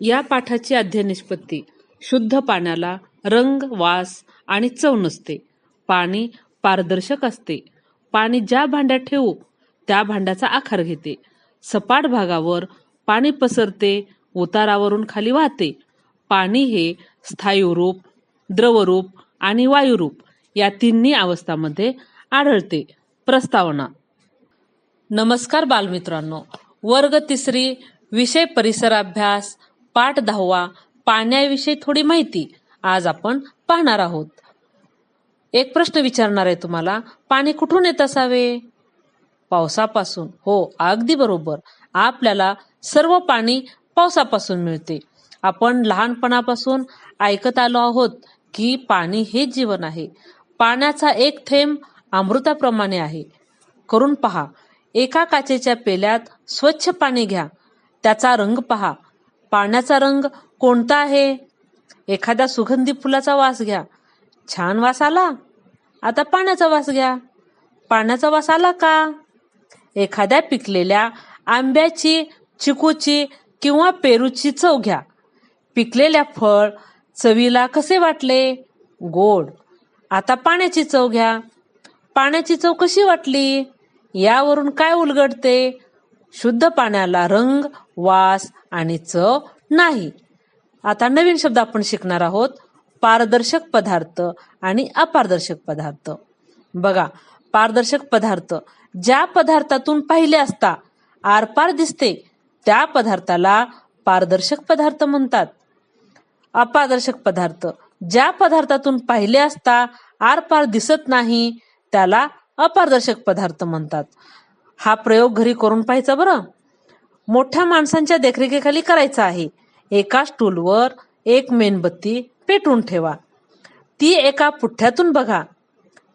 या पाठाची अध्यनिष्पत्ती शुद्ध पाण्याला रंग वास आणि चव नसते. पाणी पारदर्शक असते. पाणी ज्या भांड्यात ठेवू त्या भांड्याचा आकार घेते. सपाट भागावर पाणी पसरते उतारावरून खाली वाहते. पाणी हे स्थायुरूप द्रवरूप आणि वायुरूप या तिन्ही अवस्थामध्ये आढळते. प्रस्तावना. नमस्कार बालमित्रांनो. वर्ग तिसरी विषय परिसराभ्यास पाठ दहावा पाण्याविषयी थोडी माहिती. आज आपण पाहणार आहोत. एक प्रश्न विचारणार आहे तुम्हाला पाणी कुठून येत असावे? पावसापासून. हो अगदी बरोबर. आपल्याला सर्व पाणी पावसापासून मिळते. आपण लहानपणापासून ऐकत आलो आहोत की पाणी हे जीवन आहे. पाण्याचा एक थेंब अमृताप्रमाणे आहे. करून पहा. एका काचेच्या पेल्यात स्वच्छ पाणी घ्या. त्याचा रंग पहा. पाण्याचा रंग कोणता आहे? एखाद्या सुगंधी फुलाचा वास घ्या. छान वास आला? आता पाण्याचा वास घ्या. पाण्याचा वास आला का? एखाद्या पिकलेल्या आंब्याची चिकूची किंवा पेरूची चव घ्या. पिकलेल्या फळ चवीला कसे वाटले? गोड. आता पाण्याची चव घ्या. पाण्याची चव कशी वाटली? यावरून काय उलगडते? शुद्ध पाण्याला रंग वास आणि चव नाही. आता नवीन शब्द आपण शिकणार आहोत पारदर्शक पदार्थ आणि अपारदर्शक पदार्थ. बघा पारदर्शक पदार्थ ज्या पदार्थातून पाहिले असता आरपार दिसते त्या पदार्थाला पारदर्शक पदार्थ म्हणतात. अपारदर्शक पदार्थ ज्या पदार्थातून पाहिले असता आरपार दिसत नाही त्याला अपारदर्शक पदार्थ म्हणतात. हा प्रयोग घरी करून पाहायचा बरं? मोठ्या माणसांच्या देखरेखीखाली करायचा आहे. एका स्टूलवर एक मेणबत्ती पेटवून ठेवा. ती एका पुठ्ठ्यातून बघा.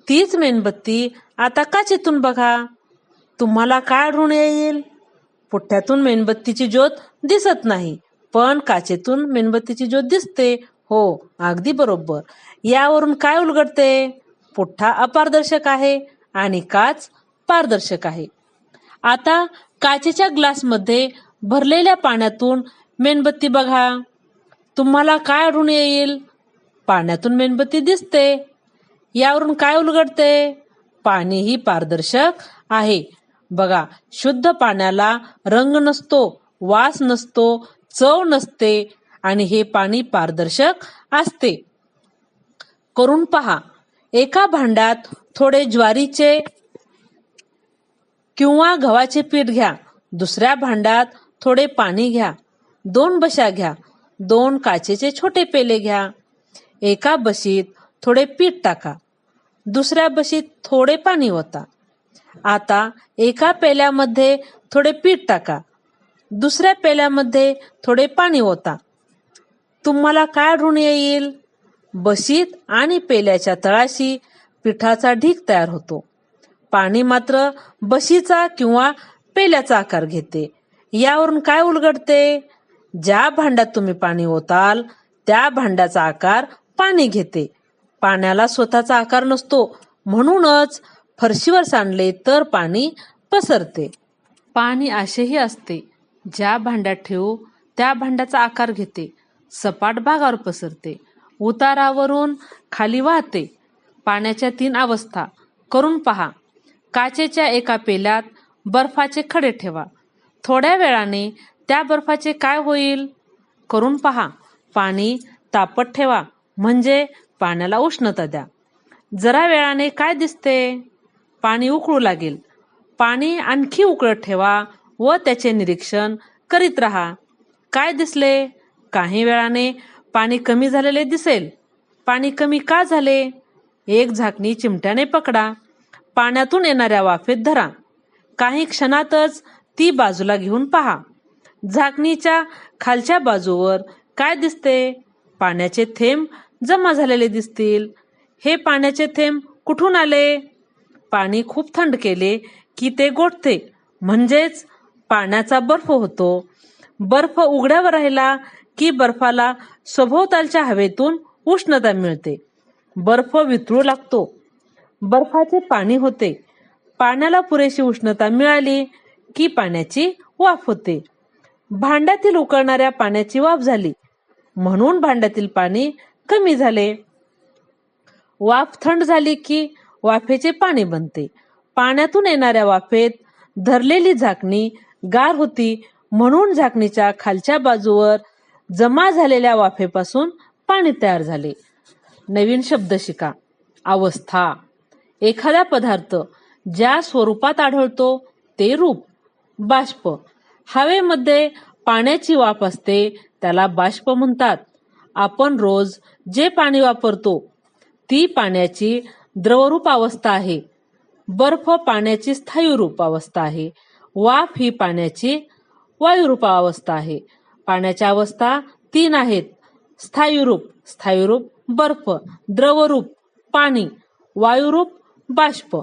तीच मेणबत्ती आता काचेतून बघा? तुम्हाला काय आढळून येईल? पुठ्ठ्यातून मेणबत्तीची ज्योत दिसत नाही पण काचेतून मेणबत्तीची ज्योत दिसते. हो अगदी बरोबर. यावरून काय उलगडते? पुठ्ठा अपारदर्शक आहे आणि काच पारदर्शक आहे. आता काचेच्या ग्लासमध्ये भरलेल्या पाण्यातून मेणबत्ती बघा. तुम्हाला काय आढळून येईल? पाण्यातून मेणबत्ती दिसते. यावरून काय उलगडते? पाणी ही पारदर्शक आहे. बघा शुद्ध पाण्याला रंग नसतो वास नसतो चव नसते आणि हे पाणी पारदर्शक असते. करून पहा. एका भांड्यात थोडे ज्वारीचे किंवा गव्हाचे पीठ घ्या. दुसऱ्या भांड्यात थोडे पाणी घ्या. दोन बशा घ्या. दोन काचेचे छोटे पेले घ्या. एका बशीत थोडे पीठ टाका. दुसऱ्या बशीत थोडे पाणी होता आता एका पेल्यामध्ये थोडे पीठ टाका. दुसऱ्या पेल्यामध्ये थोडे पाणी होता तुम्हाला काय ऋण येईल? बशीत आणि पेल्याच्या तळाशी पिठाचा ढीक तयार होतो. पाणी मात्र बशीचा किंवा पेल्याचा आकार घेते. यावरून काय उलगडते? ज्या भांड्यात तुम्ही पाणी ओताल त्या भांड्याचा आकार पाणी घेते. पाण्याला स्वतःचा आकार नसतो. म्हणूनच फरशीवर सांडले तर पाणी पसरते. पाणी असेही असते. ज्या भांड्यात ठेवू त्या भांड्याचा आकार घेते. सपाट भागावर पसरते. उतारावरून खाली वाहते. पाण्याच्या तीन अवस्था. करून पहा. काचेच्या एका पेल्यात बर्फाचे खडे ठेवा. थोड्या वेळाने त्या बर्फाचे काय होईल? करून पहा. पाणी तापत ठेवा. म्हणजे पाण्याला उष्णता द्या. जरा वेळाने काय दिसते? पाणी उकळू लागेल. पाणी आणखी उकळत ठेवा व त्याचे निरीक्षण करीत राहा. काय दिसले? काही वेळाने पाणी कमी झालेले दिसेल. पाणी कमी का झाले? एक झाकणी चिमट्याने पकडा. पाण्यातून येणाऱ्या वाफेत धरा. काही क्षणातच ती बाजूला घेऊन पहा. झाकणीच्या खालच्या बाजूवर काय दिसते? पाण्याचे थेंब जमा झालेले दिसतील. हे पाण्याचे थेंब कुठून आले? पाणी खूप थंड केले की ते गोठते. म्हणजेच पाण्याचा बर्फ होतो. बर्फ उघड्यावर राहिला की बर्फाला सभोवतालच्या हवेतून उष्णता मिळते. बर्फ वितळू लागतो. बर्फाचे पाणी होते. पाण्याला पुरेशी उष्णता मिळाली की पाण्याची वाफ होते. भांड्यातील उकळणाऱ्या पाण्याची वाफ झाली. म्हणून भांड्यातील पाणी कमी झाले. वाफ थंड झाली की वाफेचे पाणी बनते. पाण्यातून येणाऱ्या वाफेत धरलेली झाकणी गार होती. म्हणून झाकणीच्या खालच्या बाजूवर जमा झालेल्या वाफेपासून पाणी तयार झाले. नवीन शब्द शिका अवस्था. एखादा पदार्थ ज्या स्वरूपात आढळतो ते रूप बाष्प. हवेमध्ये पाण्याची वाफ असते त्याला बाष्प म्हणतात. आपण रोज जे पाणी वापरतो ती पाण्याची द्रवरूप अवस्था आहे. बर्फ पाण्याची स्थायीरूप अवस्था आहे. वाफ ही पाण्याची वायुरूप अवस्था आहे. पाण्याच्या अवस्था तीन आहेत. स्थायीरूप स्थायीरूप बर्फ द्रवरूप पाणी वायुरूप बाष्प